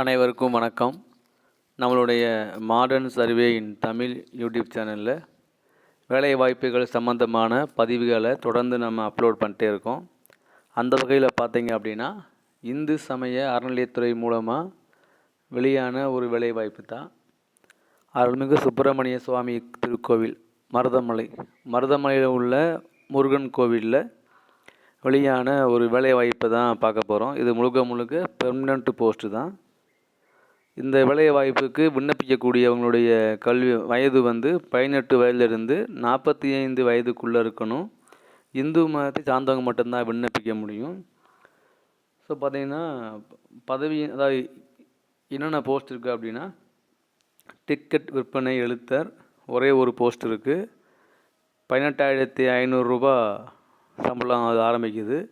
அனைவருக்கும் வணக்கம். நம்மளுடைய modern survey in Tamil YouTube சேனலில் வேலை வாய்ப்புகள் சம்மந்தமான பதிவுகளை தொடர்ந்து நம்ம அப்லோட் பண்ணிட்டே இருக்கோம். அந்த வகையில் பார்த்தீங்க அப்படின்னா இந்து சமய அறநிலையத்துறை மூலமாக வெளியான ஒரு வேலை வாய்ப்பு தான். அருள்மிகு சுப்பிரமணிய சுவாமி திருக்கோவில் மருதமலை. மருதமலையில் உள்ள முருகன் கோவிலில் வெளியான ஒரு வேலை வாய்ப்பை தான் பார்க்க போகிறோம் இது முழுக்க முழுக்க பெர்மனண்ட் போஸ்ட்டு தான். இந்த வேலை வாய்ப்புக்கு விண்ணப்பிக்கக்கூடியவங்களுடைய கல்வி வயது வந்து பதினெட்டு வயதிலிருந்து நாற்பத்தி ஐந்து வயதுக்குள்ளே இருக்கணும். இந்து மதத்தை சார்ந்தவங்க மட்டும்தான் விண்ணப்பிக்க முடியும். ஸோ பார்த்தீங்கன்னா பதவி அதாவது என்னென்ன போஸ்ட் இருக்குது அப்படின்னா டிக்கெட் விற்பனை எழுத்தர் ஒரே ஒரு போஸ்ட் இருக்குது பதினெட்டாயிரத்தி ஐநூறுரூபா சம்பளம் அது ஆரம்பிக்குது.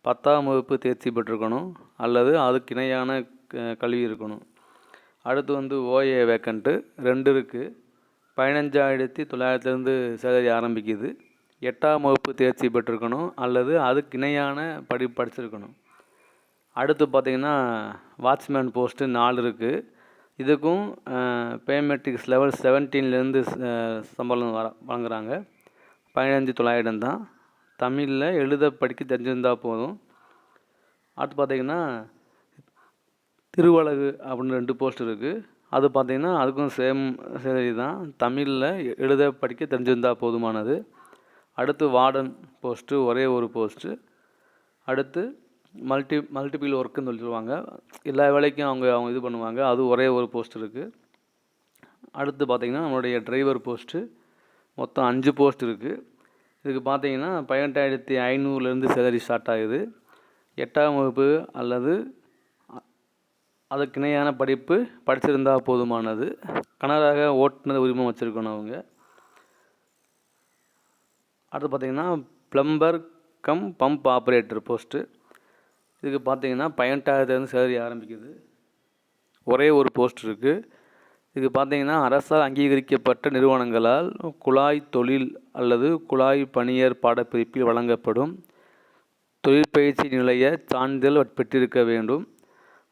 பத்தாம் வகுப்பு தேர்ச்சி பெற்றிருக்கணும். அல்லது அதுக்கு இணையான க- கல்வி இருக்கணும். அடுத்து வந்து ஓஏ வேக்கண்ட்டு ரெண்டு இருக்குது பதினஞ்சாயிரத்தி தொள்ளாயிரத்துலேருந்து சேலரி ஆரம்பிக்குது. எட்டாம் வகுப்பு தேர்ச்சி பெற்றிருக்கணும். அல்லது அதுக்கு இணையான படி படிச்சிருக்கணும். அடுத்து பார்த்திங்கன்னா வாட்ச்மேன் போஸ்ட்டு நாலு இருக்குது இதுக்கும் பேமெட்ரிக்ஸ் லெவல் செவன்டீன்லேருந்து சம்பளம் வர வழங்குறாங்க. பதினஞ்சு தொள்ளாயிரம் தான். தமிழில் எழுத படிக்க தெரிஞ்சிருந்தால் போதும். அடுத்து பார்த்தீங்கன்னா திருவழகு அப்படின்னு ரெண்டு போஸ்ட் இருக்குது அது பார்த்தீங்கன்னா அதுக்கும் சேம் சேலரி தான். தமிழில் எழுத படிக்க தெரிஞ்சிருந்தால் போதுமானது. அடுத்து வார்டன் போஸ்ட்டு ஒரே ஒரு போஸ்ட்டு அடுத்து மல்டி மல்டிபிள் ஒர்க்குன்னு சொல்லி சொல்லுவாங்க. எல்லா வேலைக்கும் அவங்க அவங்க இது பண்ணுவாங்க. அது ஒரே ஒரு போஸ்ட் இருக்குது அடுத்து பார்த்திங்கன்னா நம்மளுடைய டிரைவர் போஸ்ட்டு மொத்தம் அஞ்சு போஸ்ட் இருக்குது இதுக்கு பார்த்தீங்கன்னா பதினெட்டாயிரத்தி ஐநூறுலேருந்து சேலரி ஸ்டார்ட் ஆகுது. எட்டாம் வகுப்பு அல்லது அதுக்கு இணையான படிப்பு படிச்சிருந்தால் போதுமானது. கனராக ஓட்டுநர் உரிமம் வச்சுருக்கணும் அவங்க. அடுத்து பார்த்திங்கன்னா plumber cum pump operator post இதுக்கு பார்த்தீங்கன்னா பதினெட்டாயிரத்துலேருந்து சேலரி ஆரம்பிக்குது. ஒரே ஒரு போஸ்ட் இருக்குது இது பார்த்திங்கன்னா அரசால் அங்கீகரிக்கப்பட்ட நிறுவனங்களால் குழாய் தொழில் அல்லது குழாய் பணியர் பாடப்பிரிப்பில் வழங்கப்படும் தொழிற்பயிற்சி நிலைய சான்றிதழ் பெற்றிருக்க வேண்டும்.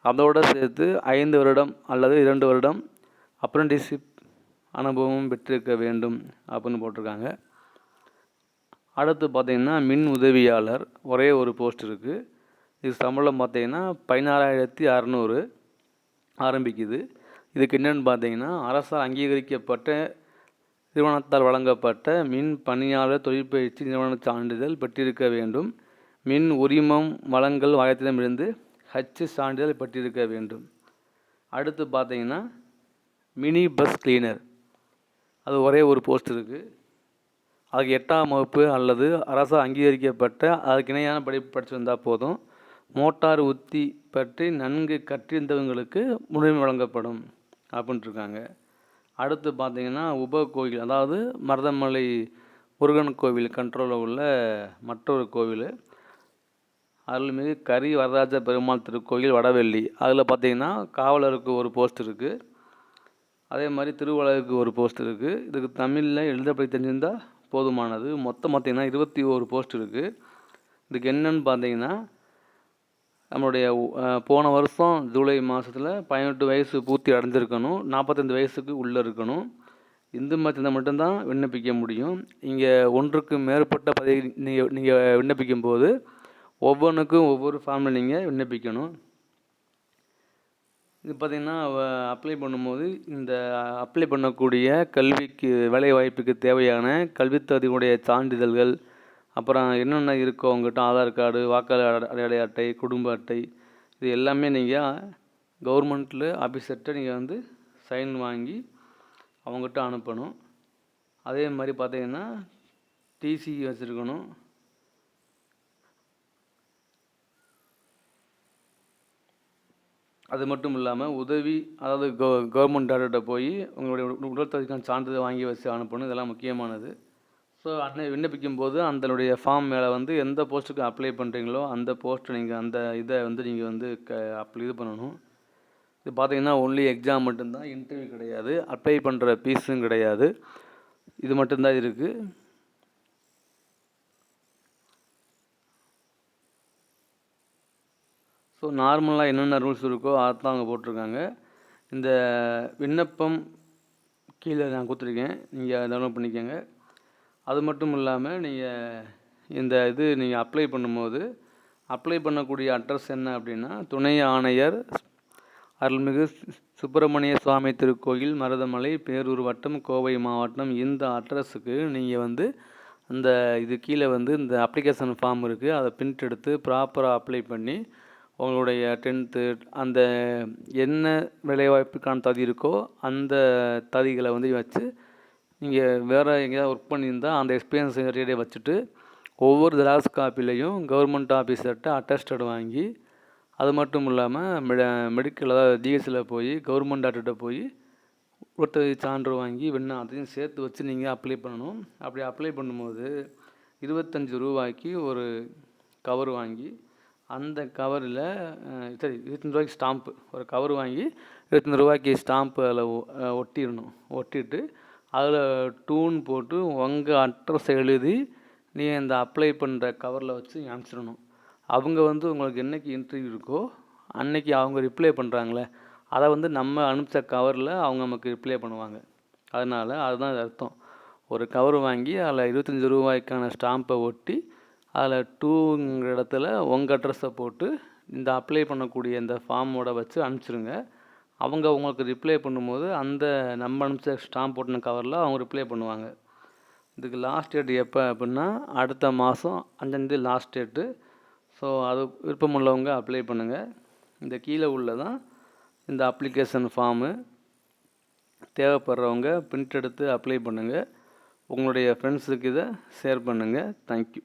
அதோடு சேர்த்து ஐந்து வருடம் அல்லது இரண்டு வருடம் அப்ரெண்டிஸ்ஷிப் அனுபவம் பெற்றிருக்க வேண்டும் அப்படின்னு போட்டிருக்காங்க. அடுத்து பார்த்திங்கன்னா மின் உதவியாளர் ஒரே ஒரு போஸ்ட் இருக்குது இது சம்பளம் பார்த்தீங்கன்னா பதினாறாயிரத்தி அறநூறு ஆரம்பிக்குது. இதுக்கு என்னென்னு பார்த்தீங்கன்னா அரசால் அங்கீகரிக்கப்பட்ட நிறுவனத்தால் வழங்கப்பட்ட மின் பணியாளர் தொழிற்பயிற்சி நிறுவன சான்றிதழ் பெற்றிருக்க வேண்டும். மின் உரிமம் வழங்கல் வாரியத்திடமிருந்து ஹச் சான்றிதழ் பெற்றிருக்க வேண்டும். அடுத்து பார்த்தீங்கன்னா மினி பஸ் கிளீனர் அது ஒரே ஒரு போஸ்ட் இருக்குது அதுக்கு எட்டாம் வகுப்பு அல்லது அரசு அங்கீகரிக்கப்பட்ட அதுக்கு இணையான படிப்பு படிச்சிருந்தால் போதும். மோட்டார் உத்தி பற்றி நன்கு கற்றிருந்தவங்களுக்கு முன்னுரிமை வழங்கப்படும் அப்படின்ட்டு இருக்காங்க. அடுத்து பார்த்திங்கன்னா உப கோயில் அதாவது மருதமலை முருகன் கோவில் கண்ட்ரோலில் உள்ள மற்றொரு கோவில். அருள்மிகு கரி வரராஜ பெருமாள் திருக்கோயில் வடவெள்ளி. அதில் பார்த்தீங்கன்னா காவலருக்கு ஒரு போஸ்ட் இருக்குது அதே மாதிரி திருவள்ளுவருக்கு ஒரு போஸ்ட் இருக்குது இதுக்கு தமிழில் எழுதப்படி தெரிஞ்சிருந்தால் போதுமானது. மொத்தம் பார்த்தீங்கன்னா இருபத்தி ஒரு போஸ்ட் இருக்குது இதுக்கு என்னன்னு பார்த்தீங்கன்னா நம்மளுடைய போன வருஷம் ஜூலை மாதத்தில் பதினெட்டு வயசு பூர்த்தி அடைஞ்சிருக்கணும். நாற்பத்தஞ்சு வயசுக்கு உள்ளே இருக்கணும். இந்து மதத்தில் மட்டும்தான் விண்ணப்பிக்க முடியும். இங்கே ஒன்றுக்கு மேற்பட்ட பதவி நீங்கள் நீங்கள் விண்ணப்பிக்கும் போது ஒவ்வொன்றுக்கும் ஒவ்வொரு ஃபார்மில் நீங்கள் விண்ணப்பிக்கணும். இது பார்த்திங்கன்னா அப்ளை பண்ணும்போது இந்த அப்ளை பண்ணக்கூடிய கல்விக்கு வேலை வாய்ப்புக்கு தேவையான கல்வித்தகுதியுடைய சான்றிதழ்கள் அப்புறம் என்னென்ன இருக்கோ உங்கள்கிட்ட ஆதார் கார்டு வாக்காளர் அடையாள அட்டை குடும்ப அட்டை இது எல்லாமே நீங்கள் கவர்மெண்ட்டில் ஆஃபீஸர்கிட்ட நீங்கள் வந்து சைன் வாங்கி அவங்ககிட்ட அனுப்பணும். அதே மாதிரி பார்த்திங்கன்னா டிசி வச்சுருக்கணும். அது மட்டும் இல்லாமல் உதவி அதாவது கோ கவர்மெண்ட் டாக்டர்கிட்ட போய் உங்களுடைய உடல் தகுதிக்கான சான்றிதழ் வாங்கி வச்சு அனுப்பணும். இதெல்லாம் முக்கியமானது. ஸோ அன்னை விண்ணப்பிக்கும் போது அதனுடைய ஃபார்ம் மேலே வந்து எந்த போஸ்ட்டுக்கு அப்ளை பண்ணுறீங்களோ அந்த போஸ்ட்டை நீங்கள் அந்த இதை வந்து நீங்கள் வந்து க அப்ளை இது பண்ணணும். இது பார்த்தீங்கன்னா ஒன்லி எக்ஸாம் மட்டும்தான் இன்டர்வியூ கிடையாது. அப்ளை பண்ணுற ஃபீஸும் கிடையாது. இது மட்டும்தான் இருக்குது ஸோ நார்மலாக என்னென்ன ரூல்ஸ் இருக்கோ அதான் அவங்க போட்டிருக்காங்க. இந்த விண்ணப்பம் கீழே நான் கொடுத்துருக்கேன். நீங்கள் டவுன்லோட் பண்ணிக்கோங்க. அது மட்டும் இல்லாமல் நீங்கள் இந்த இது நீங்கள் அப்ளை பண்ணும்போது அப்ளை பண்ணக்கூடிய அட்ரஸ் என்ன அப்படின்னா துணை ஆணையர் அருள்மிகு சுப்பிரமணிய சுவாமி திருக்கோயில் மருதமலை பேரூர் வட்டம் கோவை மாவட்டம். இந்த அட்ரஸுக்கு நீங்கள் வந்து அந்த இது கீழே வந்து இந்த அப்ளிகேஷன் ஃபார்ம் இருக்குது அதை பிரிண்ட் எடுத்து ப்ராப்பராக அப்ளை பண்ணி உங்களுடைய டென்த்து அந்த என்ன வேலைவாய்ப்புக்கான தகுதி இருக்கோ அந்த தகுதிகளை வந்து வச்சு நீங்கள் வேறு எங்கேயாவது ஒர்க் பண்ணியிருந்தால் அந்த எக்ஸ்பீரியன்ஸ் ரெடியாக வச்சுட்டு ஒவ்வொரு ஜெராக்ஸ் காப்பிலையும் கவர்மெண்ட் ஆஃபீஸர்கிட்ட அட்டஸ்டட் வாங்கி அது மட்டும் இல்லாமல் மெட மெடிக்கல் அதாவது ஜிஹெச்சில் போய் கவர்மெண்ட் டாக்டர்கிட்ட போய் ஒருத்தர் சான்று வாங்கி வேணும் அதையும் சேர்த்து வச்சு நீங்கள் அப்ளை பண்ணணும். அப்படி அப்ளை பண்ணும்போது இருபத்தஞ்சி ரூபாய்க்கு ஒரு கவர் வாங்கி அந்த கவரில் சரி இருபத்தஞ்சி ரூபாய்க்கு ஸ்டாம்ப்பு. ஒரு கவர் வாங்கி இருபத்தஞ்சி ரூபாய்க்கு ஸ்டாம்ப்பு அதில் ஒட்டிடணும். ஒட்டிட்டு அதில் டூன் போட்டு உங்கள் அட்ரஸ் எழுதி நீ இந்த அப்ளை பண்ணுற கவரில் வச்சு அனுப்பிச்சிடணும். அவங்க வந்து உங்களுக்கு என்னைக்கு இன்டர்வியூ இருக்கோ அன்னைக்கு அவங்க ரிப்ளை பண்ணுறாங்களே அதை வந்து நம்ம அனுப்பிச்ச கவரில் அவங்க நமக்கு ரிப்ளை பண்ணுவாங்க. அதனால் அதுதான் அர்த்தம். ஒரு கவர் வாங்கி அதில் இருபத்தஞ்சி ரூபாய்க்கான ஸ்டாம்பை ஒட்டி அதில் டூங்கிற இடத்துல உங்கள் அட்ரஸை போட்டு இந்த அப்ளை பண்ணக்கூடிய இந்த ஃபார்மோட வச்சு அனுப்பிச்சிருங்க. அவங்க உங்களுக்கு ரிப்ளை பண்ணும்போது அந்த நம்ம அனுப்பிச்ச ஸ்டாம்ப் போட்டின கவரில் அவங்க ரிப்ளை பண்ணுவாங்க. இதுக்கு லாஸ்ட் டேட் எப்போ அப்படின்னா அடுத்த மாதம் அஞ்சாந்தேதி லாஸ்ட் டேட்டு ஸோ அது விருப்பமுள்ளவங்க அப்ளை பண்ணுங்கள் இந்த கீழே உள்ளதான் இந்த அப்ளிகேஷன் ஃபார்மு தேவைப்படுறவங்க பிரிண்ட் எடுத்து அப்ளை பண்ணுங்கள் உங்களுடைய ஃப்ரெண்ட்ஸுக்கு இதை ஷேர் பண்ணுங்கள் தேங்க்யூ